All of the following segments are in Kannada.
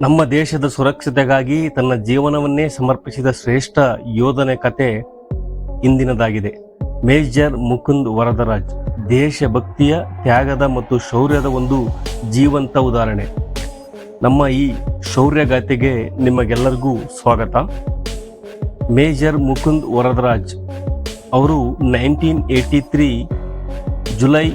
ನಮ್ಮ ದೇಶದ ಸುರಕ್ಷತೆಗಾಗಿ ತನ್ನ ಜೀವನವನ್ನೇ ಸಮರ್ಪಿಸಿದ ಶ್ರೇಷ್ಠ ಯೋಧನ ಕತೆ ಇಂದಿನದಾಗಿದೆ. ಮೇಜರ್ ಮುಕುಂದ್ ವರದರಾಜ್ ದೇಶಭಕ್ತಿಯ ತ್ಯಾಗದ ಮತ್ತು ಶೌರ್ಯದ ಒಂದು ಜೀವಂತ ಉದಾಹರಣೆ. ನಮ್ಮ ಈ ಶೌರ್ಯಗಾಥೆಗೆ ನಿಮಗೆಲ್ಲರಿಗೂ ಸ್ವಾಗತ. ಮೇಜರ್ ಮುಕುಂದ್ ವರದರಾಜ್ ಅವರು ನೈನ್ಟೀನ್ ಏಯ್ಟಿ ತ್ರೀ ಜುಲೈ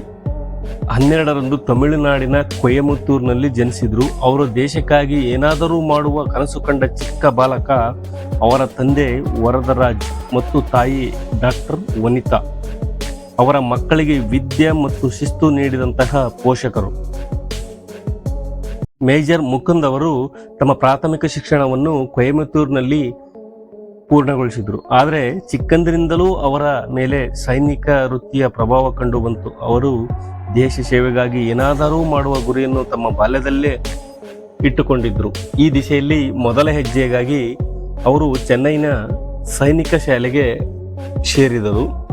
ಹನ್ನೆರಡರಂದು ತಮಿಳುನಾಡಿನ ಕೊಯಮತ್ತೂರಿನಲ್ಲಿ ಜನಿಸಿದ್ರು. ಅವರು ದೇಶಕ್ಕಾಗಿ ಏನಾದರೂ ಮಾಡುವ ಕನಸು ಕಂಡ ಚಿಕ್ಕ ಬಾಲಕ ಅವರ ತಂದೆ ವರದರಾಜ್ ಮತ್ತು ತಾಯಿ ಡಾಕ್ಟರ್ ವನಿತಾ. ಅವರ ಮಕ್ಕಳಿಗೆ ವಿದ್ಯೆ ಮತ್ತು ಶಿಸ್ತು ನೀಡಿದಂತಹ ಪೋಷಕರು. ಮೇಜರ್ ಮುಕುಂದ್ ಅವರು ತಮ್ಮ ಪ್ರಾಥಮಿಕ ಶಿಕ್ಷಣವನ್ನು ಕೊಯಮತ್ತೂರಿನಲ್ಲಿ ಪೂರ್ಣಗೊಳಿಸಿದರು. ಆದರೆ ಚಿಕ್ಕಂದಿನಿಂದಲೂ ಅವರ ಮೇಲೆ ಸೈನಿಕ ವೃತ್ತಿಯ ಪ್ರಭಾವ ಕಂಡು ಬಂತು. ಅವರು ದೇಶ ಸೇವೆಗಾಗಿ ಏನಾದರೂ ಮಾಡುವ ಗುರಿಯನ್ನು ತಮ್ಮ ಬಾಲ್ಯದಲ್ಲೇ ಇಟ್ಟುಕೊಂಡಿದ್ದರು ಈ ದಿಶೆಯಲ್ಲಿ ಮೊದಲ ಹೆಜ್ಜೆಗಾಗಿ ಅವರು ಚೆನ್ನೈನ ಸೈನಿಕ ಶಾಲೆಗೆ ಸೇರಿದರು.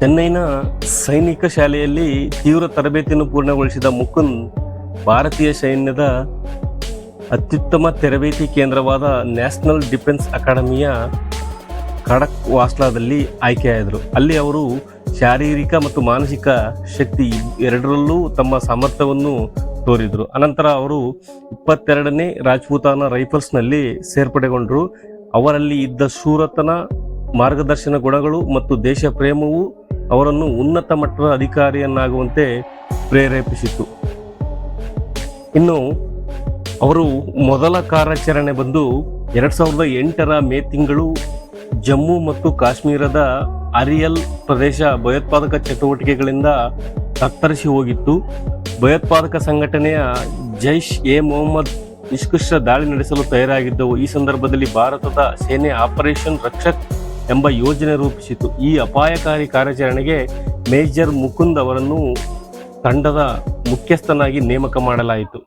ಚೆನ್ನೈನ ಸೈನಿಕ ಶಾಲೆಯಲ್ಲಿ ತೀವ್ರ ತರಬೇತಿಯನ್ನು ಪೂರ್ಣಗೊಳಿಸಿದ ಮುಕುಂದ್ ಭಾರತೀಯ ಸೈನ್ಯದ ಅತ್ಯುತ್ತಮ ತರಬೇತಿ ಕೇಂದ್ರವಾದ ನ್ಯಾಷನಲ್ ಡಿಫೆನ್ಸ್ ಅಕಾಡೆಮಿಯ ಖಡಕ್ ವಾಸ್ಲಾದಲ್ಲಿ ಆಯ್ಕೆಯಾದರು. ಅಲ್ಲಿ ಅವರು ಶಾರೀರಿಕ ಮತ್ತು ಮಾನಸಿಕ ಶಕ್ತಿ ಎರಡರಲ್ಲೂ ತಮ್ಮ ಸಾಮರ್ಥ್ಯವನ್ನು ತೋರಿದರು. ಅನಂತರ ಅವರು ಇಪ್ಪತ್ತೆರಡನೇ ರಾಜಪೂತಾನ ರೈಫಲ್ಸ್ನಲ್ಲಿ ಸೇರ್ಪಡೆಗೊಂಡರು. ಅವರಲ್ಲಿ ಇದ್ದ ಶೂರತನ, ಮಾರ್ಗದರ್ಶನ ಗುಣಗಳು ಮತ್ತು ದೇಶ ಪ್ರೇಮವು ಅವರನ್ನು ಉನ್ನತ ಮಟ್ಟದ ಅಧಿಕಾರಿಯನ್ನಾಗುವಂತೆ ಪ್ರೇರೇಪಿಸಿತು ಇನ್ನು ಅವರು ಮೊದಲ ಕಾರ್ಯಾಚರಣೆ ಬಂದು ಎರಡು ಸಾವಿರದ ಎಂಟರ ಮೇ ತಿಂಗಳು ಜಮ್ಮು ಮತ್ತು ಕಾಶ್ಮೀರದ ಅರಿಯಲ್ ಪ್ರದೇಶ ಭಯೋತ್ಪಾದಕ ಚಟುವಟಿಕೆಗಳಿಂದ ತತ್ತರಿಸಿ ಹೋಗಿತ್ತು. ಭಯೋತ್ಪಾದಕ ಸಂಘಟನೆಯ ಜೈಷ್ ಎ ಮೊಹಮ್ಮದ್ ನಿಷ್ಕೃಷ್ಟ ದಾಳಿ ನಡೆಸಲು ತಯಾರಾಗಿದ್ದವು. ಈ ಸಂದರ್ಭದಲ್ಲಿ ಭಾರತದ ಸೇನೆ ಆಪರೇಷನ್ ರಕ್ಷಕ್ ಎಂಬ ಯೋಜನೆ ರೂಪಿಸಿತು ಈ ಅಪಾಯಕಾರಿ ಕಾರ್ಯಾಚರಣೆಗೆ ಮೇಜರ್ ಮುಕುಂದ್ ಅವರನ್ನು ತಂಡದ ಮುಖ್ಯಸ್ಥನಾಗಿ ನೇಮಕ ಮಾಡಲಾಯಿತು.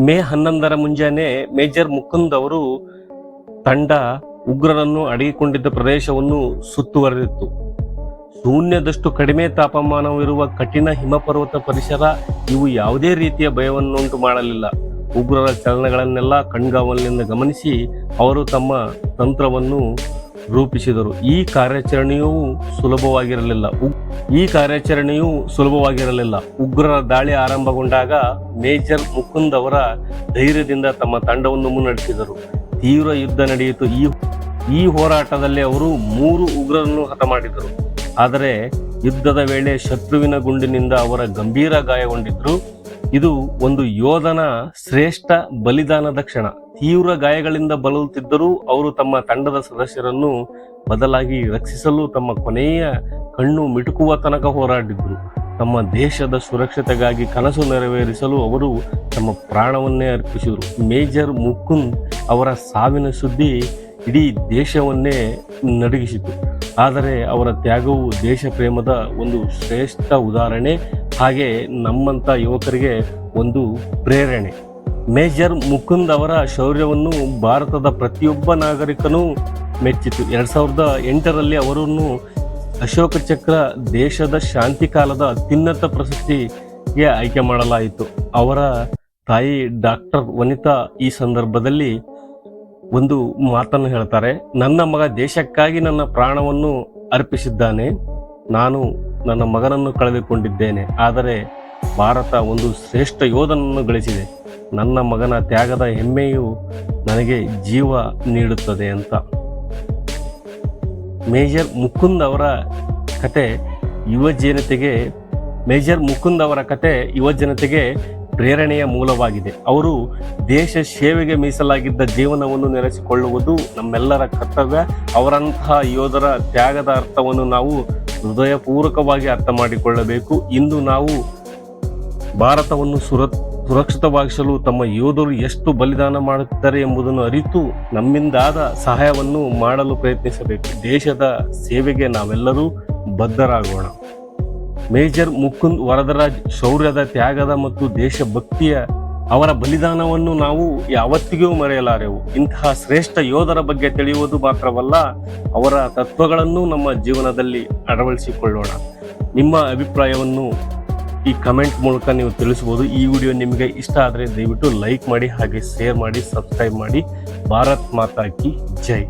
ಮೇ ಹನ್ನೊಂದರ ಮುಂಜಾನೆ ಮೇಜರ್ ಮುಕುಂದ್ ಅವರು ತಂಡ ಉಗ್ರರನ್ನು ಅಡಗಿಕೊಂಡಿದ್ದ ಪ್ರದೇಶವನ್ನು ಸುತ್ತುವರೆದಿತ್ತು. ಶೂನ್ಯದಷ್ಟು ಕಡಿಮೆ ತಾಪಮಾನವಿರುವ ಕಠಿಣ ಹಿಮಪರ್ವತ ಪರಿಸರ ಇವು ಯಾವುದೇ ರೀತಿಯ ಭಯವನ್ನುಂಟು ಮಾಡಲಿಲ್ಲ. ಉಗ್ರರ ಚಲನಗಳನ್ನೆಲ್ಲ ಕಣ್ಗಾವಲಿನಿಂದ ಗಮನಿಸಿ ಅವರು ತಮ್ಮ ತಂತ್ರವನ್ನು ರೂಪಿಸಿದರು. ಈ ಕಾರ್ಯಾಚರಣೆಯೂ ಸುಲಭವಾಗಿರಲಿಲ್ಲ. ಈ ಕಾರ್ಯಾಚರಣೆಯು ಸುಲಭವಾಗಿರಲಿಲ್ಲ. ಉಗ್ರರ ದಾಳಿ ಆರಂಭಗೊಂಡಾಗ ಮೇಜರ್ ಮುಕುಂದ್ ಅವರ ಧೈರ್ಯದಿಂದ ತಮ್ಮ ತಂಡವನ್ನು ಮುನ್ನಡೆಸಿದರು. ತೀವ್ರ ಯುದ್ಧ ನಡೆಯಿತು. ಈ ಈ ಹೋರಾಟದಲ್ಲಿ ಅವರು ಮೂರು ಉಗ್ರರನ್ನು ಹತ ಮಾಡಿದರು ಆದರೆ ಯುದ್ಧದ ವೇಳೆ ಶತ್ರುವಿನ ಗುಂಡಿನಿಂದ ಅವರ ಗಂಭೀರ ಗಾಯಗೊಂಡಿದ್ದರು. ಇದು ಒಂದು ಯೋಧನ ಶ್ರೇಷ್ಠ ಬಲಿದಾನದ ಕ್ಷಣ. ತೀವ್ರ ಗಾಯಗಳಿಂದ ಬಳಲುತ್ತಿದ್ದರೂ ಅವರು ತಮ್ಮ ತಂಡದ ಸದಸ್ಯರನ್ನು ಬದಲಾಗಿ ರಕ್ಷಿಸಲು ತಮ್ಮ ಕೊನೆಯ ಕಣ್ಣು ಮಿಟುಕುವ ತನಕ ಹೋರಾಡಿದ್ರು. ತಮ್ಮ ದೇಶದ ಸುರಕ್ಷತೆಗಾಗಿ ಕನಸು ನೆರವೇರಿಸಲು ಅವರು ತಮ್ಮ ಪ್ರಾಣವನ್ನೇ ಅರ್ಪಿಸಿದರು. ಮೇಜರ್ ಮುಕುಂದ್ ಅವರ ಸಾವಿನ ಸುದ್ದಿ ಇಡೀ ದೇಶವನ್ನೇ ನಡುಗಿಸಿತು. ಆದರೆ ಅವರ ತ್ಯಾಗವು ದೇಶ ಪ್ರೇಮದ ಒಂದು ಶ್ರೇಷ್ಠ ಉದಾಹರಣೆ, ಹಾಗೆ ನಮ್ಮಂಥ ಯುವಕರಿಗೆ ಒಂದು ಪ್ರೇರಣೆ. ಮೇಜರ್ ಮುಕುಂದ್ ಅವರ ಶೌರ್ಯವನ್ನು ಭಾರತದ ಪ್ರತಿಯೊಬ್ಬ ನಾಗರಿಕನೂ ಮೆಚ್ಚಿತು. ಎರಡು ಸಾವಿರದ ಎಂಟರಲ್ಲಿ ಅವರನ್ನು ಅಶೋಕ ಚಕ್ರ ದೇಶದ ಶಾಂತಿ ಕಾಲದ ಅತ್ಯುನ್ನತ ಪ್ರಶಸ್ತಿಗೆ ಆಯ್ಕೆ ಮಾಡಲಾಯಿತು. ಅವರ ತಾಯಿ ಡಾಕ್ಟರ್ ವನಿತಾ ಈ ಸಂದರ್ಭದಲ್ಲಿ ಒಂದು ಮಾತನ್ನು ಹೇಳ್ತಾರೆ, ನನ್ನ ಮಗ ದೇಶಕ್ಕಾಗಿ ನನ್ನ ಪ್ರಾಣವನ್ನು ಅರ್ಪಿಸಿದ್ದಾನೆ. ನಾನು ನನ್ನ ಮಗನನ್ನು ಕಳೆದುಕೊಂಡಿದ್ದೇನೆ. ಆದರೆ ಭಾರತ ಒಂದು ಶ್ರೇಷ್ಠ ಯೋಧನನ್ನು ಗಳಿಸಿದೆ. ನನ್ನ ಮಗನ ತ್ಯಾಗದ ಹೆಮ್ಮೆಯು ನನಗೆ ಜೀವ ನೀಡುತ್ತದೆ ಅಂತ. ಮೇಜರ್ ಮುಕುಂದ್ ಅವರ ಕತೆ ಯುವ ಜನತೆಗೆ ಮೇಜರ್ ಮುಕುಂದ್ ಅವರ ಕತೆ ಯುವ ಜನತೆಗೆ ಪ್ರೇರಣೆಯ ಮೂಲವಾಗಿದೆ. ಅವರು ದೇಶ ಸೇವೆಗೆ ಮೀಸಲಾಗಿದ್ದ ಜೀವನವನ್ನು ನೆಲೆಸಿಕೊಳ್ಳುವುದು ನಮ್ಮೆಲ್ಲರ ಕರ್ತವ್ಯ. ಅವರಂತಹ ಯೋಧರ ತ್ಯಾಗದ ಅರ್ಥವನ್ನು ನಾವು ಹೃದಯಪೂರ್ವಕವಾಗಿ ಅರ್ಥ ಮಾಡಿಕೊಳ್ಳಬೇಕು. ಇಂದು ನಾವು ಭಾರತವನ್ನು ಸುರ, ಸುರಕ್ಷಿತವಾಗಿಸಲು ತಮ್ಮ ಯೋಧರು ಎಷ್ಟು ಬಲಿದಾನ ಮಾಡುತ್ತಾರೆ ಎಂಬುದನ್ನು ಅರಿತು ನಮ್ಮಿಂದಾದ ಸಹಾಯವನ್ನು ಮಾಡಲು ಪ್ರಯತ್ನಿಸಬೇಕು. ದೇಶದ ಸೇವೆಗೆ ನಾವೆಲ್ಲರೂ ಬದ್ಧರಾಗೋಣ. ಮೇಜರ್ ಮುಕುಂದ್ ವರದರಾಜ್ ಶೌರ್ಯದ ತ್ಯಾಗದ ಮತ್ತು ದೇಶಭಕ್ತಿಯ ಅವರ ಬಲಿದಾನವನ್ನು ನಾವು ಯಾವತ್ತಿಗೂ ಮರೆಯಲಾರೆವು. ಇಂತಹ ಶ್ರೇಷ್ಠ ಯೋಧರ ಬಗ್ಗೆ ತಿಳಿಯುವುದು ಮಾತ್ರವಲ್ಲ, ಅವರ ತತ್ವಗಳನ್ನು ನಮ್ಮ ಜೀವನದಲ್ಲಿ ಅಳವಡಿಸಿಕೊಳ್ಳೋಣ. ನಿಮ್ಮ ಅಭಿಪ್ರಾಯವನ್ನು ಈ ಕಮೆಂಟ್ ಮೂಲಕ ನೀವು ತಿಳಿಸ್ಬೋದು ಈ ವಿಡಿಯೋ ನಿಮಗೆ ಇಷ್ಟ ಆದರೆ ದಯವಿಟ್ಟು ಲೈಕ್ ಮಾಡಿ, ಹಾಗೆ ಶೇರ್ ಮಾಡಿ, ಸಬ್ಸ್ಕ್ರೈಬ್ ಮಾಡಿ. ಭಾರತ್ ಮಾತಾಕಿ ಜೈ.